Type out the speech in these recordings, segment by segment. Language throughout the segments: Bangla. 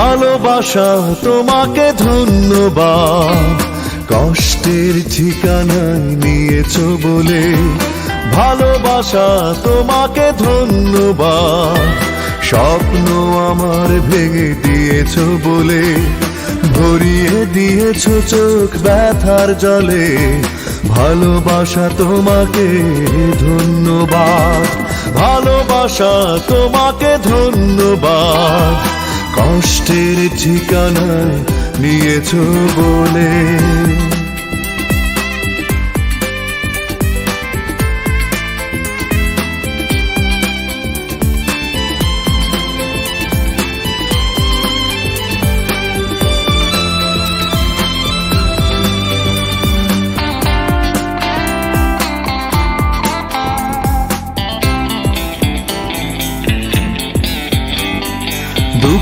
ভালোবাসা, তোমাকে ধন্যবাদ। কষ্টের ঠিকানায় নিয়েছো বলে ভালোবাসা, তোমাকে ধন্যবাদ। স্বপ্ন আমার ভেঙে দিয়েছ বলে, ভরিয়ে দিয়েছ চোখ ব্যথার জলে। ভালোবাসা তোমাকে ধন্যবাদ। ভালোবাসা তোমাকে ধন্যবাদ। কষ্টের ঠিকানায় নিয়েছ বলে।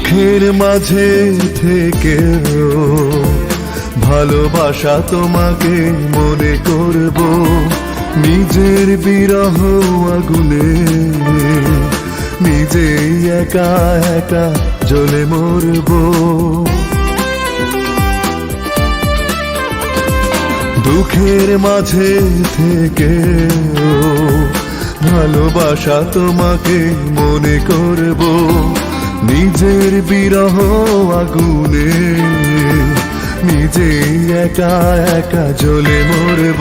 দুঃখের মাঝে থেকেও ভালোবাসা তোমাকে মনে করব, নিজের বিরহ আগুনে। নিজেই একা একা জ্বলে মরব। দুঃখের মাঝে থেকে ভালোবাসা তোমাকে মনে করব নিজের বিরহ আগুনে, নিজে একা একা জ্বলে মরব।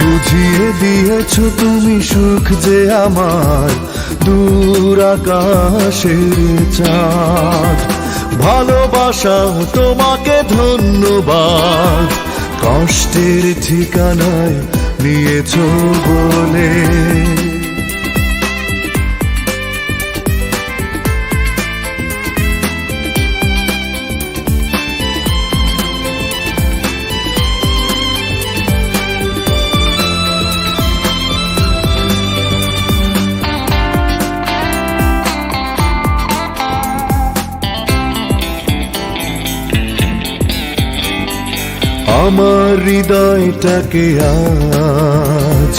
বুঝিয়ে দিয়েছ তুমি সুখ যে আমার দূর আকাশের চাঁদ। ভালোবাসা তোমাকে ধন্যবাদ, কষ্টের ঠিকানায় নিয়েছ বলে। আমার হৃদয়টাকে আজ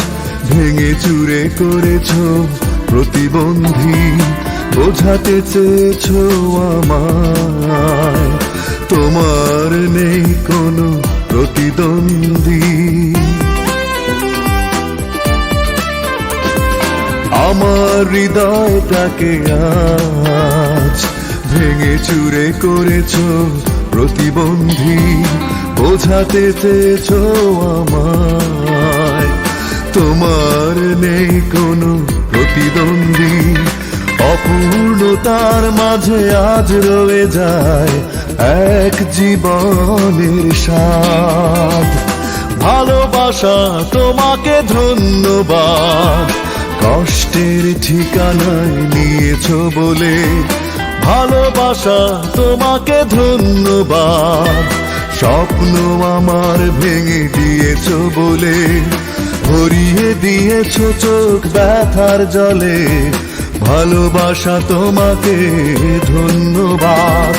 ভেঙে চুরে করেছ প্রতিবন্ধী, বোঝাতে চেয়েছ আমার তোমার নেই কোনো প্রতিদ্বন্দ্বী। আমার হৃদয়টাকে আজ ভেঙে চুরে করেছ প্রতিবন্ধী বোঝাতে চেয়েছ আমায়। তোমার নেই কোনো প্রতিদ্বন্দ্বী। অপূর্ণতার মাঝে আজ রয়ে যায় এক জীবনের স্বাদ। ভালোবাসা তোমাকে ধন্যবাদ। কষ্টের ঠিকানায় নিয়েছ বলে ভালোবাসা তোমাকে ধন্যবাদ। স্বপ্ন আমার ভেঙে দিয়েছ বলে, ভরিয়ে দিয়েছ চোখ ব্যথার জলে। ভালোবাসা তোমাকে ধন্যবাদ,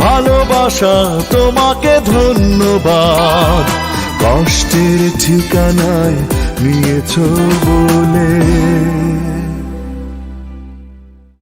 ভালোবাসা তোমাকে ধন্যবাদ। কষ্টের ঠিকানায় নিয়েছ বলে।